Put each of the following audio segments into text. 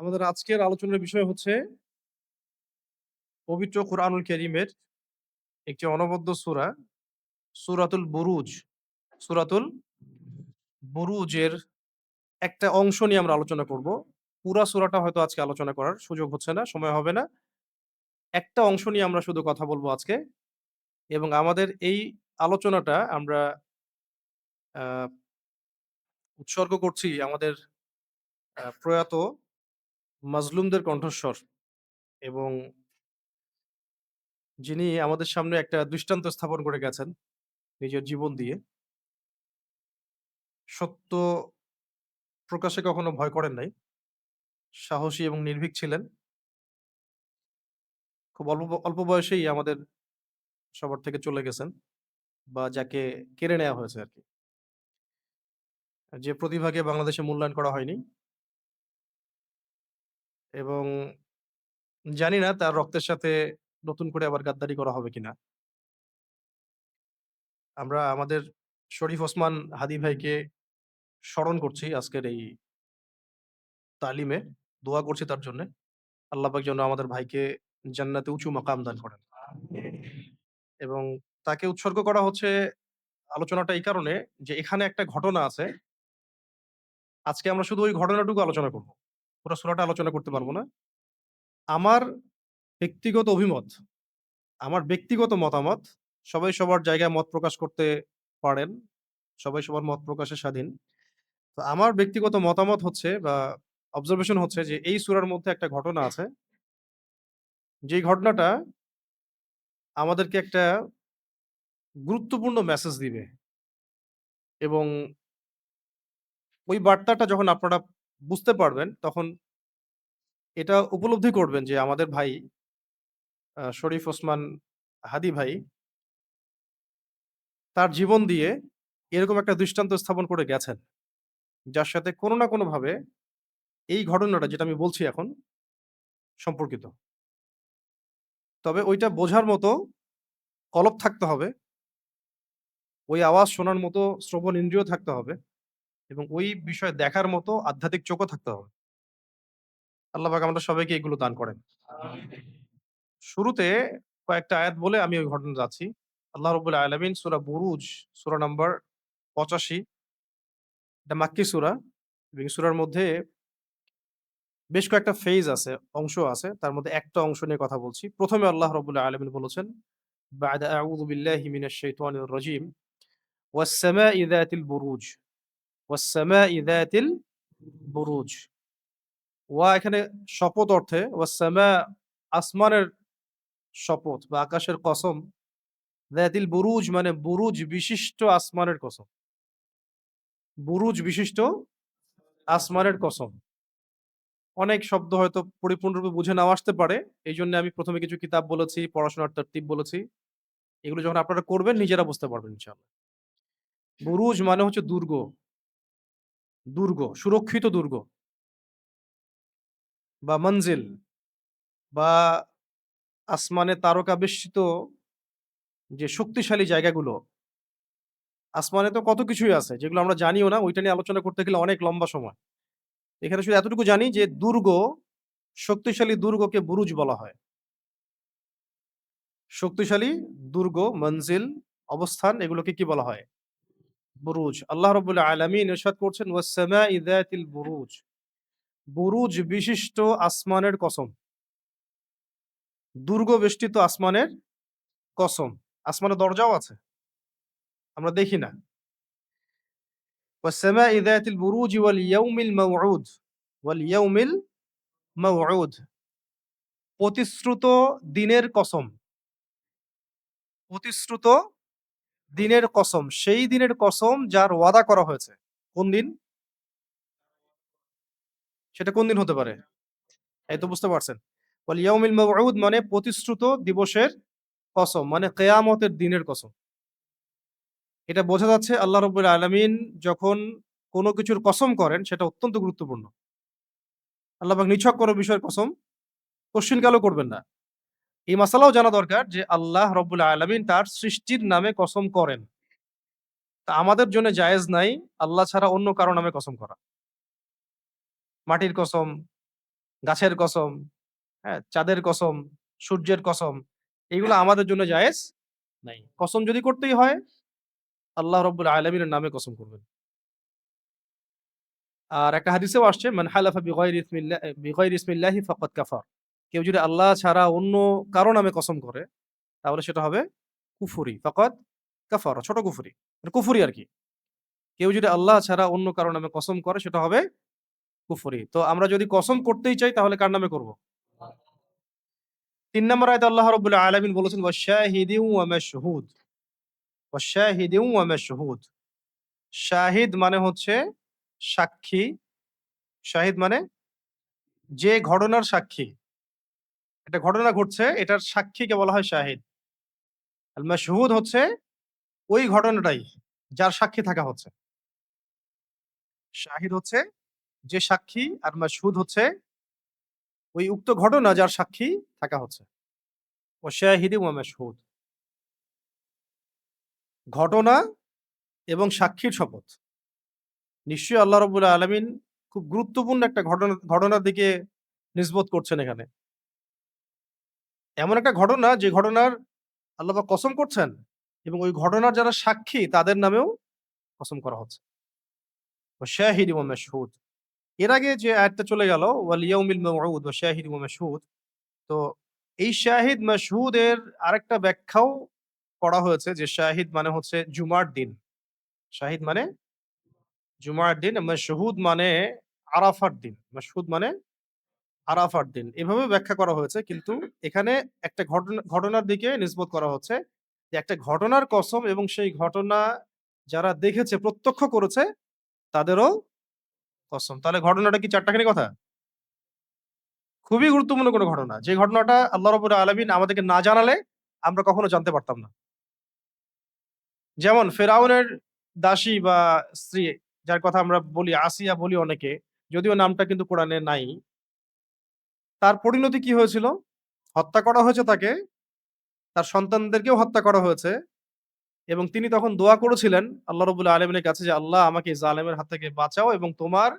আমাদের আজকের আলোচনার বিষয় হচ্ছে পবিত্র কোরআনুল কেরিমের একটি অনবদ্য সূরা, সুরাতুল বুরুজ। সূরাতুল বুরুজের একটা অংশ নিয়ে আমরা আলোচনা করব। পুরা সূরাটা হয়তো আজকে আলোচনা করার সুযোগ হচ্ছে না, সময় হবে না। একটা অংশ নিয়ে আমরা শুধু কথা বলব আজকে। এবং আমাদের এই আলোচনাটা আমরা উৎসর্গ করছি আমাদের প্রয়াত মাজলুমদের কণ্ঠস্বর এবং যিনি আমাদের সামনে একটা দৃষ্টান্ত স্থাপন করে গেছেন নিজের জীবন দিয়ে। সত্য প্রকাশে কখনো ভয় করেন নাই। সাহসী এবং নির্ভীক ছিলেন। খুব অল্প অল্প বয়সেই আমাদের সবার থেকে চলে গেছেন বা যাকে কেড়ে নেওয়া হয়েছে আর কি যে প্রতিভাকে বাংলাদেশে মূল্যায়ন করা হয়নি। এবং জানি না তার রক্তের সাথে নতুন করে আবার গাদ্দারি করা হবে কিনা। আমরা আমাদের শরীফ ওসমান হাদী ভাইকে স্মরণ করছি আজকের এই তালিমে। দোয়া করছি তার জন্যে। আল্লাহবাক যেন আমাদের ভাইকে জান্নাতে উঁচু মাকাম দান করেন। এবং তাকে উৎসর্গ করা হচ্ছে আলোচনাটা এই কারণে যে এখানে একটা ঘটনা আছে। আজকে আমরা শুধু ওই ঘটনাটুকু আলোচনা করব। পুরা সূরাটা আলোচনা করতে পারব না। আমার ব্যক্তিগত অভিমত, আমার ব্যক্তিগত মতামত, সবাই সবার জায়গায় মত প্রকাশ করতে পারেন। সবাই সবার মত প্রকাশে স্বাধীন। তো আমার ব্যক্তিগত মতামত হচ্ছে বা অবজারভেশন হচ্ছে যে এই সুরার মধ্যে একটা ঘটনা আছে। যেই ঘটনাটা আমাদেরকে একটা গুরুত্বপূর্ণ মেসেজ দিবে। এবং ওই বার্তাটা যখন আপনারা বুঝতে পারবেন, তখন এটা উপলব্ধি করবেন যে আমাদের ভাই শরীফ ওসমান হাদি ভাই তার জীবন দিয়ে এরকম একটা দৃষ্টান্ত স্থাপন করে গেছেন। যার সাথে কোনো না কোনোভাবে এই ঘটনাটা যেটা আমি বলছি এখন, সম্পর্কিত। তবে ওইটা বোঝার মতো কলব থাকতে হবে। ওই আওয়াজ শোনার মতো শ্রবণ ইন্দ্রিয় থাকতে হবে এবং ওই বিষয় দেখার মতো আধ্যাত্মিক চোখও থাকতে হবে। আল্লাহ পাক আমাদের সবাইকে এগুলো দান করেন। শুরুতে কয়েকটা আয়াত বলে আমি ওই ঘটনা যাচ্ছি। আল্লাহ রাব্বুল আলামিন সূরা বুরুজ সুরা নাম্বার ৮৫ এটা মাক্কি সূরা এবং সূরার মধ্যে বেশ কয়েকটা ফেজ আছে, অংশ আছে। তার মধ্যে একটা অংশ নিয়ে কথা বলছি। প্রথমে আল্লাহ রাব্বুল আলামিন বলেছেন, বা'দা আউযু বিল্লাহি মিনাশ শাইতানির রাজিম, ওয়াস সামাই যাতিল বুরুজ, ওয়াস সামাই যাতিল বুরুজ। ওয়া এখানে শপথ অর্থে ওয়াস সামা আসমানের শপথ বা আকাশের কসম। যাতিল বুরুজ মানে বুরুজ বিশিষ্ট আসমানের কসম। বুরুজ বিশিষ্ট আসমানের কসম। অনেক শব্দ হয়তো পরিপূর্ণরূপে বুঝে নাও আসতে পারে। এই জন্য আমি প্রথমে কিছু কিতাব বলেছি, পড়াশোনার তারতিব বলেছি। এগুলো যখন আপনারা করবেন নিজেরা বুঝতে পারবেন ইনশাআল্লাহ। বুরুজ মানে হচ্ছে দুর্গ। দুর্গ, সুরক্ষিত দুর্গ। বা মনজিল বা আসমানে তারকা বেষ্টিত যে শক্তিশালী জায়গাগুলো। আসমানে তো কত কিছুই আছে যেগুলো আমরা জানিও না। ওইটা নিয়ে আলোচনা করতে গেলে অনেক লম্বা সময়। এখানে শুধু এতটুকু জানি যে দুর্গ, শক্তিশালী দুর্গকে বুরুজ বলা হয়। শক্তিশালী দুর্গ, মঞ্জিল অবস্থান এগুলোকে কি বলা হয়? বুরুজ। আল্লাহ রাব্বুল আলামিন ইরশাদ করছেন, ওয়াস সামাই বুরুজ। বুরুজ বিশিষ্ট আসমানের কসম। দুর্গ বেষ্টিত আসমানের কসম। আসমানে দরজাও আছে। আমরা দেখি না। প্রতিশ্রুত দিনের কসম। প্রতিশ্রুত দিনের কসম। সেই দিনের কসম যার ওয়াদা করা হয়েছে। কোন দিন? সেটা কোন দিন হতে পারে? এই তো বুঝতে পারছেন। মানে প্রতিশ্রুত দিবসের কসম। মানে কেয়ামতের দিনের কসম। এটা বোঝা যাচ্ছে আল্লাহ রাব্বুল আলামিন যখন কোন কিছুর কসম করেন, সেটা অত্যন্ত গুরুত্বপূর্ণ। আল্লাহ নিছক কোন বিষয়ের কসম কশ্চিনকালেও করবেন না। এই মাসালাও জানা দরকার যে আল্লাহ রাব্বুল আলামিন তার সৃষ্টির নামে কসম করেন। তা আমাদের জন্য জায়েজ নাই আল্লাহ ছাড়া অন্য কারও নামে কসম করা। মাটির কসম, গাছের কসম, হ্যাঁ? চাঁদের কসম, সূর্যের কসম এগুলো আমাদের জন্য জায়েজ নাই। কসম যদি করতেই হয় আল্লাহ রাব্বুল আলামিনের নামে কসম করবেন। আর একটা হাদিসেও আসছে মান হালাফা বিগয়রি ইসমিল্লাহ বিগয়রি ইসমিল্লাহি ফাকাদ কাফার। কেউ যদি আল্লাহ ছাড়া অন্য কারও নামে কসম করে, তাহলে সেটা হবে কুফুরি ফকত কাফার, ছোট কুফুরি মানে কুফরি আরকি। কেউ যদি আল্লাহ ছাড়া অন্য কারও নামে কসম করে, সেটা হবে কুফুরি তো আমরা যদি কসম করতেই চাই, তাহলে কার নামে করব? তিন নম্বর আয়াতে আল্লাহ রাব্বুল আলামিন বলেছেন ওয়াশাহিদিন ওয়া মাশহুদ। ওয়াশাহিদিন ওয়া মাশহুদ। শাহিদ মানে হচ্ছে সাক্ষী। শাহিদ মানে যে ঘটনার সাক্ষী। একটা ঘটনা ঘটছে, এটার সাক্ষীকে বলা হয় শাহিদ। আল মাশহুদ হচ্ছে ওই ঘটনাটাই যার সাক্ষী থাকা হচ্ছে। শাহিদ হচ্ছে যে সাক্ষী আর মাশহুদ হচ্ছে ওই উক্ত ঘটনা যার সাক্ষী থাকা হচ্ছে। ওয়াশাহিদিন ওয়া মাশহুদ। ঘটনা এবং সাক্ষীর শপথ। নিশ্চয়ই আল্লাহ রাব্বুল আলামিন খুব গুরুত্বপূর্ণ একটা ঘটনা, ঘটনার দিকে নিসবত করছেন এখানে। এমন একটা ঘটনা যে ঘটনার আল্লাহ কসম করছেন এবং ওই ঘটনার যারা সাক্ষী তাদের নামেও কসম করা হচ্ছে। ওয়াশাহিদিন ওয়া মাশহুদ। এর আগে যে আয়াতটা চলে গেল ওয়াল ইয়াউমিল মাউউদ ওয়াশাহিদিন ওয়া মাশহুদ। তো এই শাহিদ মাশহুদের আরেকটা ব্যাখ্যাও করা হয়েছে যে শাহিদ মানে হচ্ছে জুমার দিন। শাহিদ মানে জুমার দিন, মাশহুদ মানে আরাফার দিন। মাশহুদ মানে আরাফার দিন। এভাবে ব্যাখ্যা করা হয়েছে কিন্তু এখানে একটা ঘটনা ঘটনার দিকে নিসবত করা হচ্ছে যে একটা ঘটনার কসম এবং সেই ঘটনা যারা দেখেছে, প্রত্যক্ষ করেছে তাদেরও কসম। তাহলে ঘটনাটা কি চারটাখানি কথা? খুবই গুরুত্বপূর্ণ কোনো ঘটনা। যে ঘটনাটা আল্লাহ রাব্বুল আলামিন আমাদেরকে না জানালে আমরা কখনো জানতে পারতাম না। যেমন ফেরাউনের দাসী বা স্ত্রী যার কথা আমরা বলি আসিয়া বলি অনেকে, যদিও নামটা কিন্তু কোরআনে নাই। তার পরিণতি কি হয়েছিল? হত্যা করা হয়েছে তাকে। তার সন্তানদেরকেও হত্যা করা হয়েছে। এবং তিনি তখন দোয়া করেছিলেন আল্লাহ রাব্বুল আলামিনের কাছে যে, "আল্লাহ আমাকে জালেমের হাত থেকে বাঁচাও এবং তোমার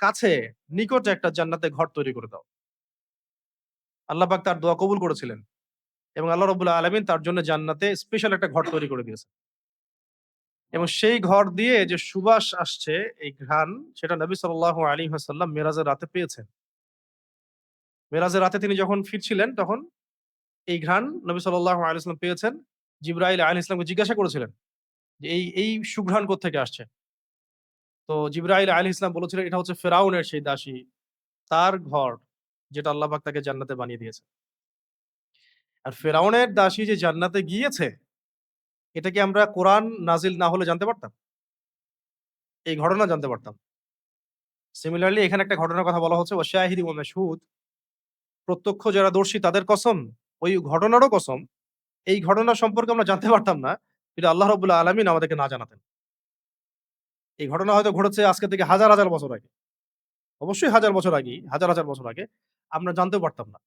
কাছে নিকটে একটা জান্নাতে ঘর তৈরি করে দাও।" আল্লাহ পাক তার দোয়া কবুল করেছিলেন। এবং আল্লাহ রাব্বুল আলামিন তার জন্য জান্নাতে স্পেশাল একটা ঘর তৈরি করে দিয়েছে এবং সেই ঘর দিয়ে যে সুবাস আসছে এই ঘ্রাণ সেটা নবী সাল্লাল্লাহু আলাইহি ওয়াসাল্লাম মেরাজের রাতে পেয়েছেন। মেরাজের রাতে তিনি যখন ফিরছিলেন তখন এই ঘ্রাণ নবী সাল্লাল্লাহু আলাইহি ওয়াসাল্লাম পেয়েছেন। জিবরাইল আলাইহিস সালামকে জিজ্ঞাসা করেছিলেন যে এই, এই সুঘ্রাণ কোত্থেকে আসছে? তো জিবরাইল আলাইহিস সালাম বলেছিলেন এটা হচ্ছে ফেরাউনের সেই দাসী। তার ঘর যেটা আল্লাহ পাক তাকে জান্নাতে বানিয়ে দিয়েছে। আর ফেরাউনের দাসী যে জান্নাতে গিয়েছে এটা কি আমরা কোরআন নাজিল না হলে জানতে পারতাম? এই ঘটনা জানতে পারতাম। সিমিলারলি এখানে একটা ঘটনার কথা বলা হচ্ছে ওয়াশাহিদি ওয়া মাশহুদ। প্রত্যক্ষ যারা দর্শী তাদের কসম, ওই ঘটনারও কসম। এই ঘটনা সম্পর্কে আমরা জানতে পারতাম না যদি আল্লাহ রবুল্লাহ আলামিন আমাদেরকে না জানাতেন। এই ঘটনা হয়তো ঘটেছে আজকে থেকে হাজার, হাজার বছর আগে। অবশ্যই হাজার বছর আগেই, হাজার, হাজার বছর আগে আমরা জানতেও পারতাম না।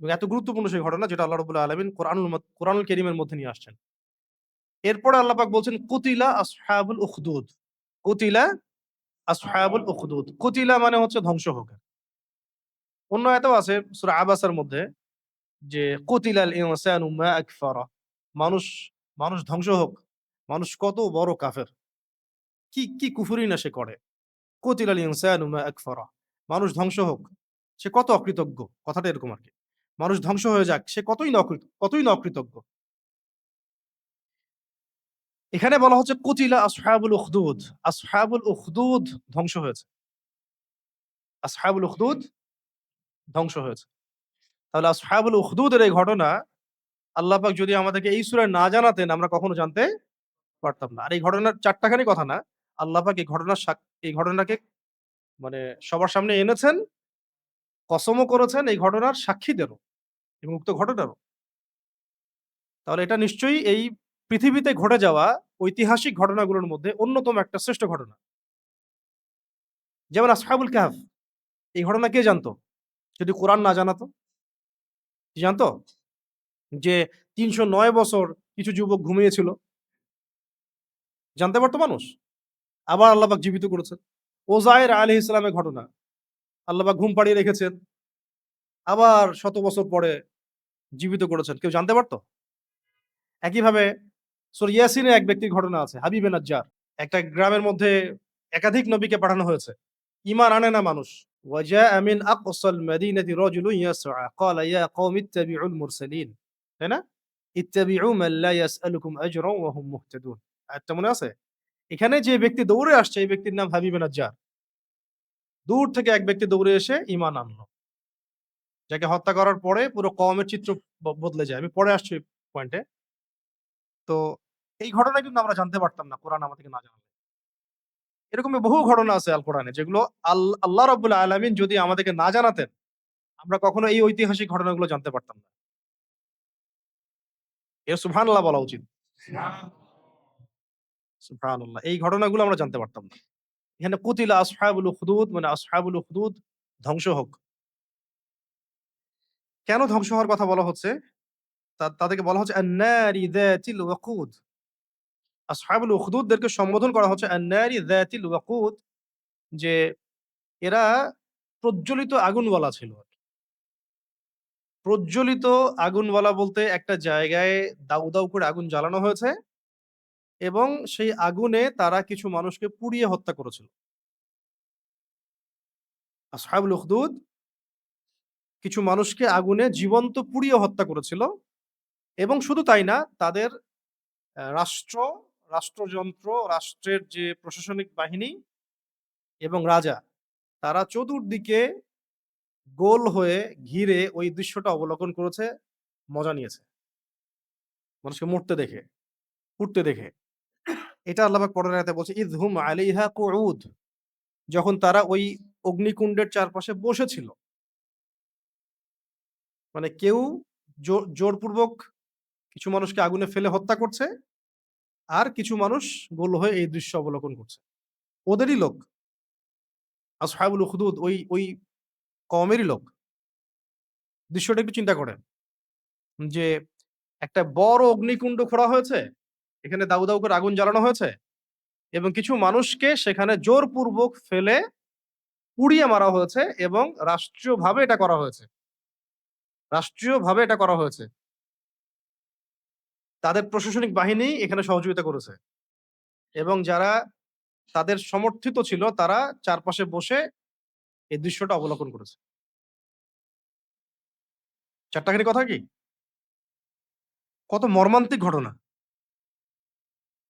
এবং এত গুরুত্বপূর্ণ সেই ঘটনা যেটা আল্লাহ রাব্বুল আলামিন কোরআনুল কোরআনুল কারীমের মধ্যে নিয়ে আসছেন। এরপরে আল্লাহ পাক বলছেন কুতিলা আসহাবুল উখদুদ। কুতিলা আসহাবুল উখদুদ। কুতিলা মানে হচ্ছে ধ্বংস হোক। অন্য আয়াতেও আছে সূরা আবাসার মধ্যে যে কুতিলাল। মানুষ মানুষ ধ্বংস হোক। মানুষ কত বড় কাফের। কি, কি কুফরি না সে করে। কুতিলাল ইনসানু মা। মানুষ ধ্বংস হোক। সে কত অকৃতজ্ঞ। কথাটা এরকম আর কি মানুষ ধ্বংস হয়ে যাক। সে কতই না কতই না অকৃতজ্ঞ। এখানে বলা হচ্ছে কুতিলা আসহাবুল উখদুদ। আসহাবুল উখদুদ ধ্বংস হয়েছে। আসহাবুল উখদুদ ধ্বংস হয়েছে। তাহলে আসহাবুল উখদুদের এই ঘটনা আল্লাহ পাক যদি আমাদেরকে এই সূরায় না জানাতেন আমরা কখনো জানতে পারতাম না। আর এই ঘটনার চারটাখানি কথা না। আল্লাহ পাক এই ঘটনার এই ঘটনাকে মানে সবার সামনে এনেছেন, কসমও করেছেন এই ঘটনার সাক্ষীদেরও এবং উক্ত ঘটনারও। তাহলে এটা নিশ্চয়ই এই পৃথিবীতে ঘটে যাওয়া ঐতিহাসিক ঘটনাগুলোর মধ্যে অন্যতম একটা শ্রেষ্ঠ ঘটনা। যেমন আসহাবুল কাহফ। এই ঘটনা কে জানতো? যদি কোরআন না জানাতো? জানতো? যে ৩০৯ বছর কিছু যুবক ঘুমিয়েছিল। জানতে পারতো মানুষ? আবার আল্লাহ পাক জীবিত করেছেন। ওজায়ের আলাইহিস ইসলামের ঘটনা। আল্লাহ পাক ঘুম পাড়িয়ে রেখেছেন। আবার শত বছর পরে জীবিত করেছেন। কেউ জানতে পারতো একইভাবে সূরা ইয়াসিনে এক ব্যক্তির ঘটনা আছে। হাবিবে নাজ্জার। একটা গ্রামের মধ্যে একাধিক নবীকে পাঠানো হয়েছে। ঈমান আনে না মানুষ। وَجَاءَ مِنْ أَقْصَى الْمَدِينَةِ رَجُلٌ يَسْعَى قَالَ يَا قَوْمِ اتَّبِعُوا الْمُرْسَلِينَ তাই না? ইত্তাবিউ মান লা ইয়াসআলুকুম আজরা ওয়া হুম মুহতাদুন। আয়াতটা মনে আছে? এখানে যে ব্যক্তি দৌড়ে আসছে এই ব্যক্তির নাম হাবিবে নাজ্জার। দূর থেকে এক ব্যক্তি দৌড়ে এসে ঈমান আনলো। যাকে হত্যা করার পরে পুরো কওমের চিত্র ব বদলে যায়। আমি পরে আসছি পয়েন্টে। তো এই ঘটনা কিন্তু আমরা জানতে পারতাম না কোরআন আমাদেরকে না জানালে। এরকমই বহু ঘটনা আছে আল কোরআনে যেগুলো আল্লাহ রাব্বুল আলামিন যদি আমাদেরকে না জানাতেন, আমরা কখনো এই ঐতিহাসিক ঘটনাগুলো জানতে পারতাম না। এর সুবহানাল্লাহ বলা উচিত। সুবহানাল্লাহ। এই ঘটনাগুলো আমরা জানতে পারতাম না। এখানে কুতিলা আসহাবুল উখদুদ মানে আসহাবুল উখদুদ ধ্বংস হোক। কেন ধ্বংস হওয়ার কথা বলা হচ্ছে? তাদেরকে বলা হচ্ছে। আসহাবুল উখদুদদেরকে সম্বোধন করা হচ্ছে আন-নারি ওয়াকুদ যে এরা প্রজ্বলিত আগুনওয়ালা ছিল। প্রজ্বলিত আগুনওয়ালা বলতে একটা জায়গায় দাউ, দাউ করে আগুন জ্বালানো হয়েছে এবং সেই আগুনে তারা কিছু মানুষকে পুড়িয়ে হত্যা করেছিল। আসহাবুল উখদুদ কিছু মানুষকে আগুনে জীবন্ত পুড়িয়ে হত্যা করেছিল এবং শুধু তাই না তাদের রাষ্ট্র, রাষ্ট্রযন্ত্র, রাষ্ট্রের যে প্রশাসনিক বাহিনী এবং রাজা তারা চতুর্দিকে গোল হয়ে ঘিরে ওই দৃশ্যটা অবলোকন করেছে, মজা নিয়েছে। মানুষকে মরতে দেখে, পুড়তে দেখে। এটা আল্লাহ পাক পরের আয়াতে বলছে ইয হুম আলাইহা কুউদ যখন তারা ওই অগ্নিকুণ্ডের চারপাশে বসেছিল। মানে কেউ জোরপূর্বক কিছু মানুষকে আগুনে ফেলে হত্যা করছে। আর কিছু মানুষ গোল হয়ে এই দৃশ্য অবলোকন করছে। ওদেরই লোক। আসহাবুল উখদুদ ওই ওই কওমেরই লোক। দৃশ্যটা একটু চিন্তা করেন। যে একটা বড় অগ্নিকুণ্ড খোঁড়া হয়েছে। এখানে দাউ, দাউ করে আগুন জ্বালানো হয়েছে এবং কিছু মানুষকে সেখানে জোরপূর্বক ফেলে পুড়িয়ে মারা হয়েছে এবং রাষ্ট্রীয়ভাবে এটা করা হয়েছে। রাষ্ট্রীয়ভাবে এটা করা হয়েছে। তাদের প্রশাসনিক বাহিনী এখানে সহযোগিতা করেছে। এবং যারা তাদের সমর্থিত ছিল, তারা চারপাশে বসে এই দৃশ্যটা অবলোকন করেছে। চারটাখানি কথা কি? কত মর্মান্তিক ঘটনা।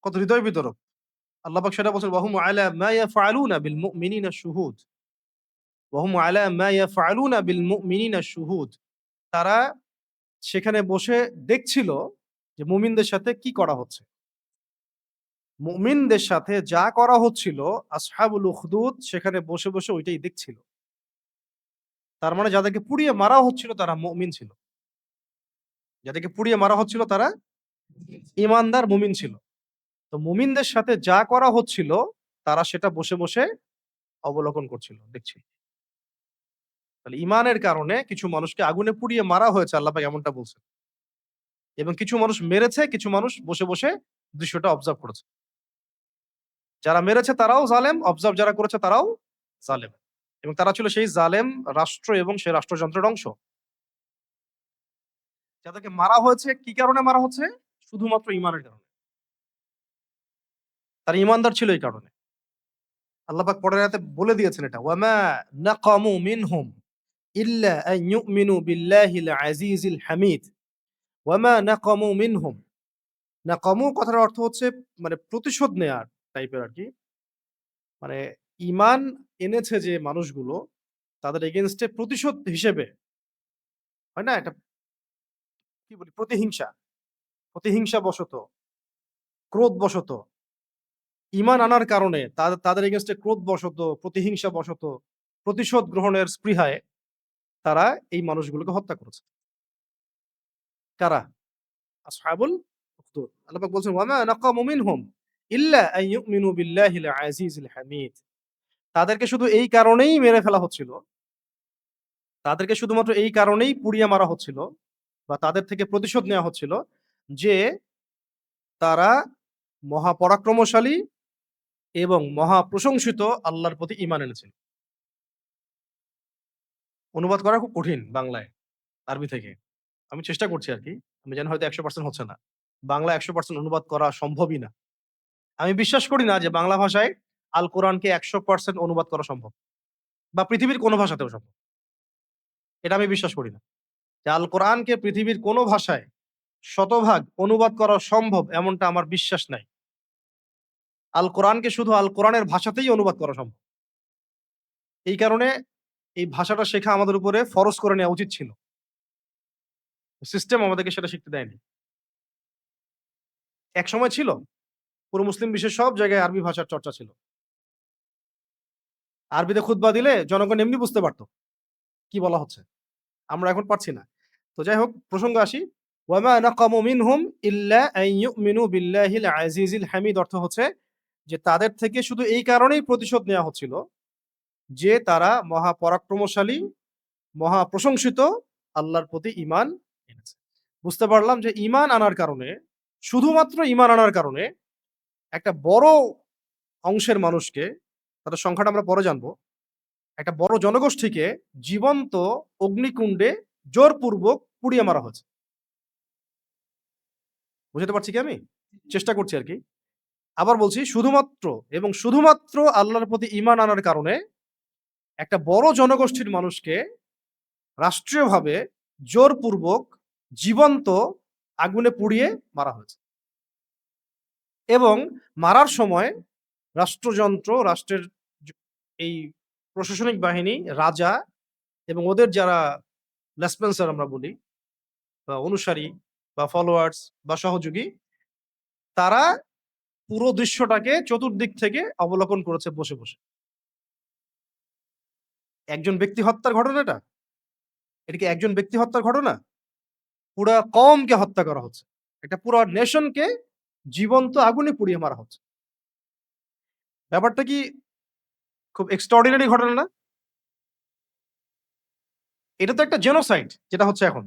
কত হৃদয় বিতরক। আল্লাহ সেটা বলছেন, ওয়াহুম আলা মা ইয়াফআলুনা বিল মুমিনিনা শুহুদ। ওয়াহুম আলা মা ইয়াফআলুনা বিল মুমিনিনা শুহুদ। তারা সেখানে বসে দেখছিল যে মুমিনদের সাথে কি করা হচ্ছে। মুমিনদের সাথে যা করা হচ্ছিল আসহাবুল উখদুদ সেখানে বসে, বসে ওইটাই দেখছিল। তার মানে যাদেরকে পুড়িয়ে মারা হচ্ছিল তারা মুমিন ছিল। যাদেরকে পুড়িয়ে মারা হচ্ছিল তারা ঈমানদার মুমিন ছিল। তো মুমিনদের সাথে যা করা হচ্ছিল তারা সেটা বসে, বসে অবলোকন করছিল, দেখছিল। তাহলে ইমানের কারণে কিছু মানুষকে আগুনে পুড়িয়ে মারা হয়েছে আল্লাহ এমনটা বলছেন। এবং কিছু মানুষ মেরেছে, কিছু মানুষ বসে, বসে দৃশ্যটা অবজার্ভ করেছে। যারা মেরেছে তারাও জালেম, অবজার্ভ যারা করেছে তারাও জালেম। এবং তারা ছিল সেই জালেম রাষ্ট্র এবং সেই রাষ্ট্রযন্ত্রের অংশ। যাদেরকে মারা হয়েছে কি কারণে মারা হচ্ছে? শুধুমাত্র ঈমানের কারণে। তারা ইমানদার ছিল এই কারণে। আল্লাহ পাক পরের আয়াতে বলে দিয়েছেন এটা। ওয়ামা নাকামু মিনহুম ইল্লা আন ইউমিনু বিল্লাহিল আজিজিল হামিদ। ওয়ামা নাকামু মিনহুম। নাকামু কথার অর্থ হচ্ছে মানে প্রতিশোধ নেয়ার টাইপের আরকি। মানে ঈমান এনেছে যে মানুষগুলো তাদের এগেইনস্ট এ প্রতিশোধ হিসেবে হয় না? এটা কি বলি প্রতিহিংসা। প্রতিহিংসা বশত, ক্রোধ বশত, ঈমান আনার কারণে তাদের এগেইনস্ট এ ক্রোধ বশত, প্রতিহিংসা বশত, প্রতিশোধ গ্রহণের স্পৃহায় তারা এই মানুষগুলোকে হত্যা করেছে। কারা? আসহাবুল উখদুদ। আল্লাহ পাক বলছেন ওয়ামা নাকামু মিনহুম ইল্লা আন ইউমিনু বিল্লাহিল আজিজিল হামিদ। তাদেরকে শুধু এই কারণেই মেরে ফেলা হচ্ছিল। তাদেরকে শুধুমাত্র এই কারণেই পুড়িয়ে মারা হচ্ছিল বা তাদের থেকে প্রতিশোধ নেওয়া হচ্ছিল যে তারা মহাপরাক্রমশালী এবং মহাপ্রশংসিত আল্লাহর প্রতি ঈমান এনেছিল। অনুবাদ করা খুব কঠিন বাংলায়, আরবি থেকে। আমি চেষ্টা করছি আরকি। আমি জানি হয়তো ১০০% হচ্ছে না। বাংলা ১০০% অনুবাদ করা সম্ভবই না। আমি বিশ্বাস করি না যে বাংলা ভাষায় আল কোরআনকে ১০০% অনুবাদ করা সম্ভব। বা পৃথিবীর কোন ভাষাতেও সম্ভব। এটা আমি বিশ্বাস করি না। যে আল কোরআনকে পৃথিবীর কোন ভাষায় শতভাগ অনুবাদ করা সম্ভব এমনটা আমার বিশ্বাস নাই। আল কোরআনকে শুধু আল কোরআনের ভাষাতেই অনুবাদ করা সম্ভব। এই কারণে এই ভাষাটা শেখা আমাদের উপরে ফরজ করে নেওয়া উচিত ছিল। সিস্টেম আমাদেরকে সেটা শিখতে দেয়নি। একসময় ছিল। পুরো মুসলিম বিশ্বের সব জায়গায় আরবি ভাষার চর্চা ছিল। আরবিতে খুতবা দিলে জনগণ এমনি বুঝতে পারত। কি বলা হচ্ছে। আমরা এখন পারছি না। তো যাই হোক প্রসঙ্গে আসি। ওয়ামা নাকামু হামিদ অর্থ হচ্ছে যে তাদের থেকে শুধু এই কারণেই প্রতিশোধ নেওয়া হচ্ছিল যে তারা মহা পরাক্রমশালী, মহা প্রশংসিত আল্লাহর প্রতি এনেছে। বুঝতে পারলাম যে ইমান আনার কারণে, শুধুমাত্র ঈমান আনার কারণে একটা বড় অংশের মানুষকে, তাদের সংখ্যাটা আমরা পরে জানব। একটা বড় জনগোষ্ঠীকে জীবন্ত অগ্নিকুণ্ডে জোরপূর্বক পুড়িয়ে মারা হয়েছে। বুঝাতে পারছি কি আমি? চেষ্টা করছি আর কি আবার বলছি, শুধুমাত্র এবং শুধুমাত্র আল্লাহর প্রতি ইমান আনার কারণে একটা বড় জনগোষ্ঠীর মানুষকে রাষ্ট্রীয়ভাবে জোরপূর্বক জীবন্ত আগুনে পুড়িয়ে মারা হয়েছে। এবং মারার সময় রাষ্ট্রযন্ত্র, রাষ্ট্রের এই প্রশাসনিক বাহিনী, রাজা এবং ওদের যারা লেসপেন্সার আমরা বলি বা অনুসারী বা ফলোয়ার্স বা সহযোগী তারা পুরো দৃশ্যটাকে চতুর্দিক থেকে অবলোকন করেছে বসে, বসে। একজন ব্যক্তি হত্যার ঘটনা এটা? এটা কি একজন ব্যক্তি হত্যার ঘটনা? পুরা কমকে হত্যা করা হচ্ছে। একটা পুরো নেশনকে জীবন্ত আগুনে পুড়িয়ে মারা হচ্ছে। ব্যাপারটা কি খুব এক্সট্রাঅর্ডিনারি ঘটনা না? এটা তো একটা জেনোসাইড যেটা হচ্ছে এখন।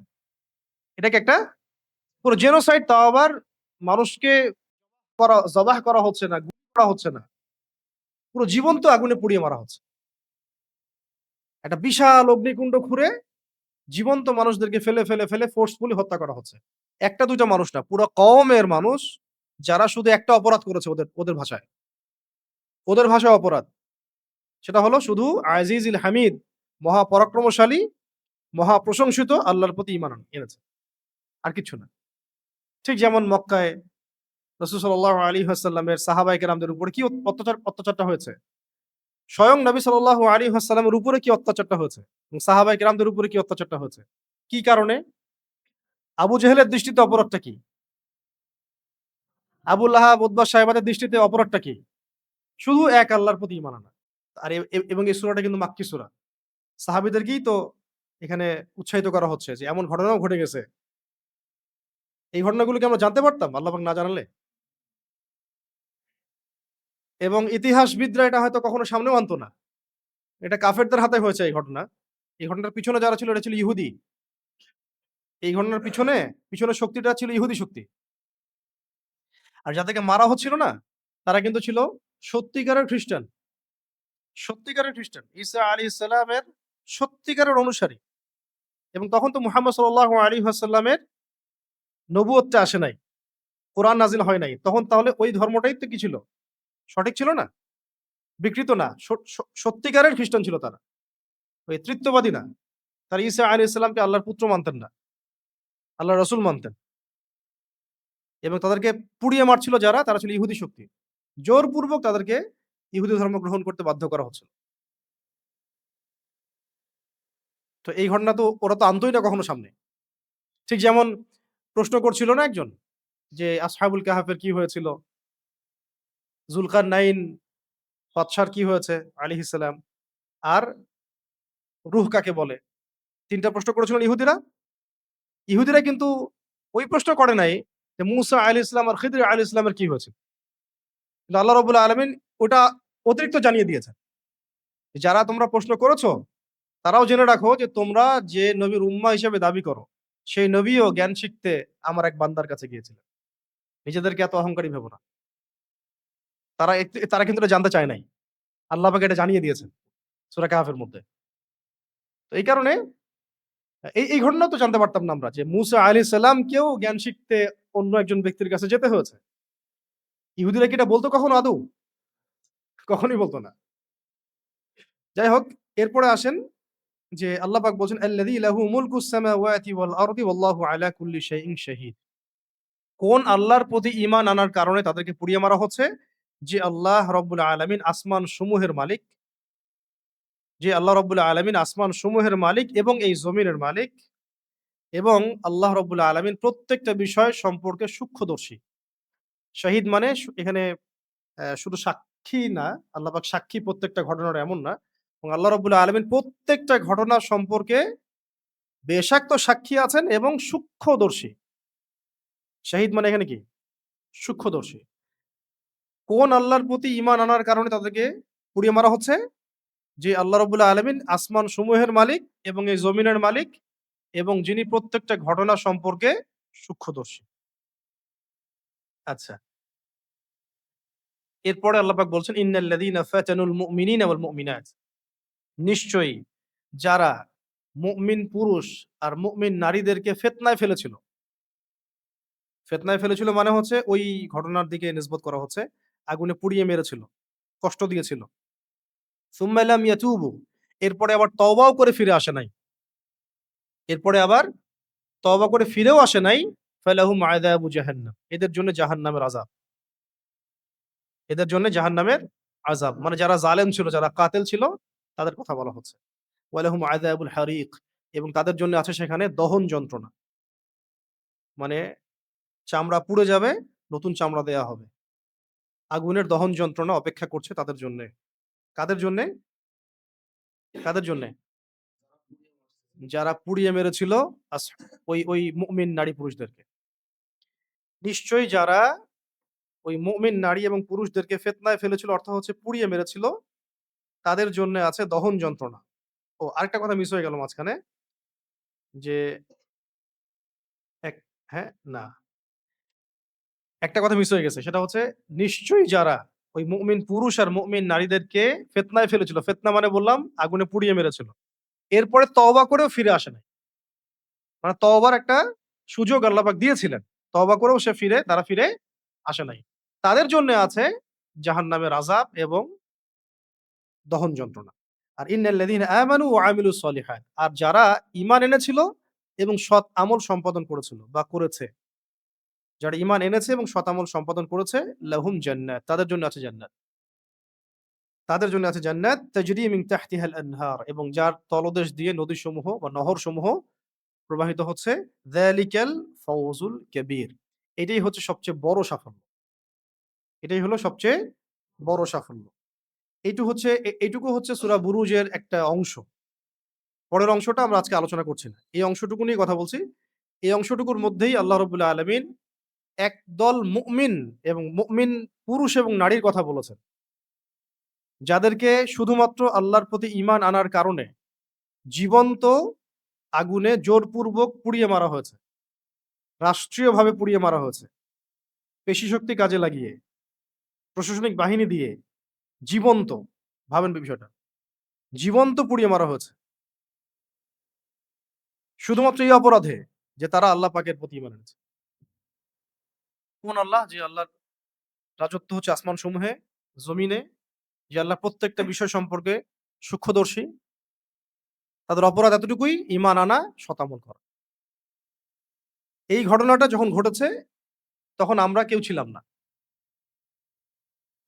এটাকে একটা পুরো জেনোসাইড তাও আবার মানুষকে করা জবাহ করা হচ্ছে না, করা হচ্ছে না। পুরো জীবন্ত আগুনে পুড়িয়ে মারা হচ্ছে। একটা বিশাল অগ্নিকুণ্ড খুঁড়ে জীবন্ত মানুষদেরকে ফেলে, ফেলে, ফেলে ফোর্সফুলি হত্যা করা হচ্ছে। একটা দুইটা মানুষ না, পুরা কওমের মানুষ যারা শুধু একটা অপরাধ করেছে ওদের, ওদের ভাষায়। ওদের ভাষায় অপরাধ। সেটা হলো শুধু আজিজিল হামিদ মহা পরাক্রমশালী, মহা প্রশংসিত আল্লাহর প্রতি আন এনেছে। আর কিচ্ছু না। ঠিক যেমন মক্কায় রাসূল সাল্লাল্লাহু আলাইহি ওয়াসাল্লামের সাহাবায়ে কেরামদের উপরে কি অত্যাচার অত্যাচারটা হয়েছে? স্বয়ং নবী সাল্লাল্লাহু আলাইহি ওয়াসাল্লামের উপরে কি অত্যাচারটা হয়েছে? এবং সাহাবায়ে কেরামদের উপরে কি অত্যাচারটা হয়েছে? কি কারণে? আবু জেহেলের দৃষ্টিতে অপরাধটা কি? আবু লাহাব, সাহেবাদের দৃষ্টিতে অপরাধটা কি? শুধু এক আল্লাহর প্রতি ঈমান আনা। আর এবং এই সুরাটা কিন্তু মাক্কি সূরা। সাহাবীদেরকেই তো এখানে উৎসাহিত করা হচ্ছে যে এমন ঘটনাও ঘটে গেছে। এই ঘটনাগুলো কি আমরা জানতে পারতাম আল্লাহ না জানালে? এবং ইতিহাসবিদরা এটা হয়তো কখনো সামনেও আনতো না। এটা কাফেরদের হাতে হয়েছে এই ঘটনা। এই ঘটনার পিছনে যারা ছিল এটা ছিল ইহুদি। এই ঘটনার পিছনে, পিছনে শক্তিটা ছিল ইহুদি শক্তি। আর যাদেরকে মারা হচ্ছিল না, তারা কিন্তু ছিল সত্যিকারের খ্রিস্টান। সত্যিকারের খ্রিস্টান। ঈসা আলাইহিস সালামের সত্যিকারের অনুসারী। এবং তখন তো মুহাম্মদ সাল্লাল্লাহু আলাইহি ওয়াসাল্লামের নবুয়তটা আসে নাই। কোরআন নাজিল হয় নাই। তখন তাহলে ওই ধর্মটাই তো কি ছিল? সঠিক ছিল না? বিকৃত না। সত্যিকারের খ্রিস্টান ছিল তারা। ওই না। তারা ঈসা আলাইহিস ইসলামকে আল্লাহর পুত্র মানতেন না। আল্লাহ রসুল মানতেন। এবং তাদেরকে পুড়িয়ে মারছিল যারা, তারা ছিল ইহুদি শক্তি। জোরপূর্বক তাদেরকে ইহুদি ধর্ম গ্রহণ করতে বাধ্য করা হচ্ছিল। তো এই ঘটনা তো, ওরা তো আনতই না কখনো সামনে। ঠিক যেমন প্রশ্ন করছিল না একজন যে, আসহাবুল কাহাফের কি হয়েছিল? জুলকারনাইন বাদশার কি হয়েছে আলী ইসলাম আর রূহ কাকে বলে? তিনটা প্রশ্ন করেছিলেন ইহুদিরা। ইহুদিরা কিন্তু ওই প্রশ্ন করে নাই যে মুসা আলী ইসলাম আর খিদির আলী ইসলামের কি হয়েছে আল্লাহ রাব্বুল আলামিন ওটা অতিরিক্ত জানিয়ে দিয়েছেন। যারা তোমরা প্রশ্ন করেছ তারাও জেনে রাখো যে তোমরা যে নবীর উম্মা হিসেবে দাবি করো, সেই নবীও জ্ঞান শিখতে আমার এক বান্দার কাছে গিয়েছিলেন। নিজেদেরকে এত অহংকারী ভেবো না। তারা তারা কিন্তু এটা জানতে চায় নাই। আল্লাহ পাক এটা জানিয়ে দিয়েছেন। সূরা কাহফের মধ্যে। তো এই কারণে এই এই ঘটনা তো জানতে পারতাম না আমরা যে মুসা আলাইহিস সালামকেও জ্ঞান শিখতে অন্য একজন ব্যক্তির কাছে যেতে হয়েছে। ইহুদিরা কি এটা বলতো কখনো আদৌ? কখনোই বলতো না। যাই হোক, এরপরে আসেন যে আল্লাহ পাক বলছেন, আল্লাযী লাহু মুলকুস সামাওয়াতি ওয়াল আরদি ওয়াল্লাহু আলা কুল্লি শাইইন শাহীদ। কোন আল্লাহর প্রতি ঈমান আনার কারণে তাদেরকে পুড়িয়ে মারা হচ্ছে? যে আল্লাহ রাব্বুল আলামিন আসমান সমূহের মালিক। যে আল্লাহ রাব্বুল আলামিন আসমান সমূহের মালিক এবং এই জমিনের মালিক এবং আল্লাহ রাব্বুল আলামিন প্রত্যেকটা বিষয় সম্পর্কে সূক্ষ্মদর্শী। শাহিদ মানে এখানে শুধু সাক্ষী না, আল্লাহ পাক সাক্ষী প্রত্যেকটা ঘটনার এমন না। এবং আল্লাহ রাব্বুল আলামিন প্রত্যেকটা ঘটনা সম্পর্কে বেশাক্ত সাক্ষী আছেন এবং সূক্ষ্মদর্শী। শাহিদ মানে এখানে কি? সূক্ষ্মদর্শী। কোন আল্লাহর প্রতি ঈমান আনার কারণে তাদেরকে পুড়িয়ে মারা হচ্ছে? যে আল্লাহ রাব্বুল আলামিন আসমান সমূহের মালিক এবং এই জমিনের মালিক এবং যিনি প্রত্যেকটা ঘটনা সম্পর্কে সূক্ষ্মদর্শী। আচ্ছা। এরপরে আল্লাহ পাক বলছেন, ইন্নাল্লাযীনা নিশ্চয়ই যারা মুমিন পুরুষ আর মুমিন নারীদেরকে ফেতনায় ফেলেছিল। ফিতনায় ফেলেছিল মানে হচ্ছে ওই ঘটনার দিকে নিসবত করা হচ্ছে। আগুনে পুড়িয়ে মেরেছিল। কষ্ট দিয়েছিল। সুম্মা লাম ইয়াতুবু এরপরে আবার তওবাও করে ফিরে আসে নাই। এরপরে আবার তওবা করে ফিরেও আসে নাই ফালাহুম আযাবু জাহান্নাম এদের জন্য জাহান্নামের আযাব। এদের জন্য জাহান্নামের আযাব। মানে যারা জালেম ছিল, যারা কাতিল ছিল তাদের কথা বলা হচ্ছে। ওয়ালাহুম আযাবুল হারিক এবং তাদের জন্য আছে সেখানে দহন যন্ত্রণা। মানে চামড়া পুড়ে যাবে, নতুন চামড়া দেয়া হবে। আগুনের দহন যন্ত্রণা অপেক্ষা করছে তাদের জন্যে। কাদের জন্যে? কাদের জন্যে? যারা পুড়িয়ে মেরেছিল ওই ওই মুমিন নারী পুরুষদেরকে। নিশ্চয়ই যারা ওই মুমিন নারী এবং পুরুষদেরকে ফেতনায় ফেলেছিল অর্থ হচ্ছে পুড়িয়ে মেরেছিল, তাদের জন্য আছে দহন যন্ত্রণা। ও আরেকটা কথা মিস হয়ে গেল মাঝখানে। যে এক হ্যাঁ? না। একটা কথা মিস হয়ে গেছে। সেটা হচ্ছে নিশ্চয়ই যারা ওই মুমিন পুরুষ আর মুমিন নারীদেরকে ফেতনায় ফেলেছিল। ফিতনা মানে বললাম আগুনে পুড়িয়ে মেরেছিল। এরপরে তওবা করেও ফিরে আসে নাই। মানে তওবার একটা সুযোগ আল্লাপাক দিয়েছিলেন। তওবা করেও সে ফিরে, তারা ফিরে আসে নাই। তাদের জন্য আছে জাহান্নামের আযাব এবং দহন যন্ত্রণা। আর ইন্নাল্লাযীনা আমানু ওয়া আমিলুস সলিহাত, আর যারা ঈমান এনেছিল এবং সৎ আমল সম্পাদন করেছিল বা করেছে। যারা ইমান এনেছে এবং আমল সম্পাদন করেছে, লাহুম জান্নাত তাদের জন্য আছে জান্নাত। তাদের জন্য আছে জান্নাত তাজরি মিন তাহতিহাল আনহার এবং যার তলদেশ দিয়ে নদীসমূহ বা নহরসমূহ প্রবাহিত হচ্ছে, যালিকাল ফাওজুল কাবীর। এটাই হচ্ছে সবচেয়ে বড় সাফল্য। এটাই হলো সবচেয়ে বড় সাফল্য। এইটু হচ্ছে এইটুকু হচ্ছে সূরা বুরুজের একটা অংশ। পরের অংশটা আমরা আজকে আলোচনা করছি না। এই অংশটুকু নিয়ে কথা বলছি। এই অংশটুকুর মধ্যেই আল্লাহ রাব্বুল আলামিন একদল মুমিন এবং মুমিন পুরুষ এবং নারীর কথা বলেছেন। যাদেরকে শুধুমাত্র আল্লাহর প্রতি ঈমান আনার কারণে জীবন্ত আগুনে জোরপূর্বক পুড়িয়ে মারা হয়েছে। রাষ্ট্রীয়ভাবে পুড়িয়ে মারা হয়েছে। পেশিশক্তি কাজে লাগিয়ে, প্রশাসনিক বাহিনী দিয়ে জীবন্ত ভাবেন বিষয়টা। জীবন্ত পুড়িয়ে মারা হয়েছে। শুধুমাত্র এই অপরাধে যে তারা আল্লাহ পাকের প্রতি ঈমান এনেছে। কোন আল্লাহ? যে আল্লাহর রাজত্ব হচ্ছে আসমান সমূহে, জমিনে, যে আল্লাহ প্রত্যেকটা বিষয় সম্পর্কে সূক্ষ্মদর্শী। তাদের অপরাধ এতটুকুই ঈমান আনা, আমল করা। এই ঘটনাটা যখন ঘটেছে তখন আমরা কেউ ছিলাম না।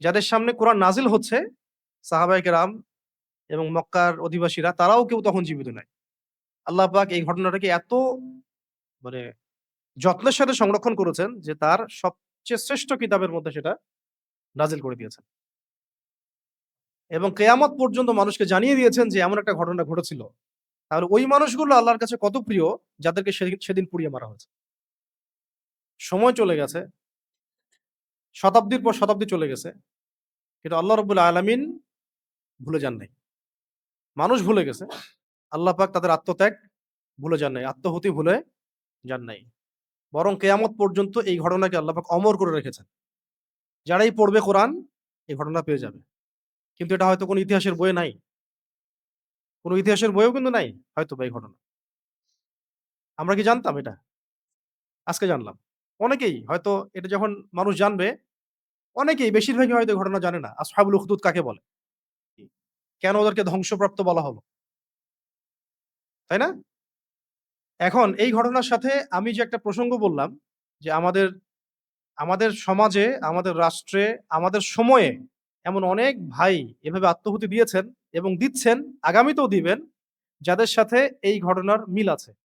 যাদের সামনে কোরআন নাজিল হচ্ছে সাহাবায়ে কেরাম এবং মক্কার অধিবাসীরা তারাও কেউ তখন জীবিত নাই। আল্লাহ পাক এই ঘটনাটাকে এত মানে যত্নের সাথে সংরক্ষণ করেছেন যে তার সবচেয়ে শ্রেষ্ঠ কিতাবের মধ্যে সেটা নাজিল করে দিয়েছেন। এবং কেয়ামত পর্যন্ত মানুষকে জানিয়ে দিয়েছেন যে এমন একটা ঘটনা ঘটেছিল। তাহলে ওই মানুষগুলো আল্লাহর কাছে কত প্রিয় যাদেরকে সেদিন পুড়িয়ে মারা হয়েছে। সময় চলে গেছে। শতাব্দীর পর শতাব্দী চলে গেছে। কিন্তু আল্লাহ রাব্বুল আলামিন ভুলে যান নাই। মানুষ ভুলে গেছে। আল্লাহ পাক তাদের আত্মত্যাগ ভুলে যান নাই। আত্মহতি ভুলে যান নাই। বরং কেয়ামত পর্যন্ত এই ঘটনাকে আল্লাহ পাক অমর করে রেখেছেন। যারাই পড়বে কোরআন এই ঘটনা পেয়ে যাবে। কিন্তু এটা হয়তো কোনো ইতিহাসের বইয়ে নাই। কোনো ইতিহাসের বইয়েও কিন্তু নাই হয়তোবা এই ঘটনা। আমরা কি জানতাম এটা? আজকে জানলাম। অনেকেই হয়তো এটা যখন মানুষ জানবে, অনেকেই বেশিরভাগই হয়তো ঘটনা জানে না। আসহাবুল উখদুদ কাকে বলে? কেন ওদেরকে ধ্বংসপ্রাপ্ত বলা হলো? তাই না? এখন এই ঘটনার সাথে আমি যে একটা প্রসঙ্গ বললাম যে আমাদের, আমাদের সমাজে, আমাদের রাষ্ট্রে, আমাদের সময়ে এমন অনেক ভাই এভাবে আত্মহুতি দিয়েছেন এবং দিচ্ছেন, আগামীতেও দিবেন, যাদের সাথে এই ঘটনার মিল আছে।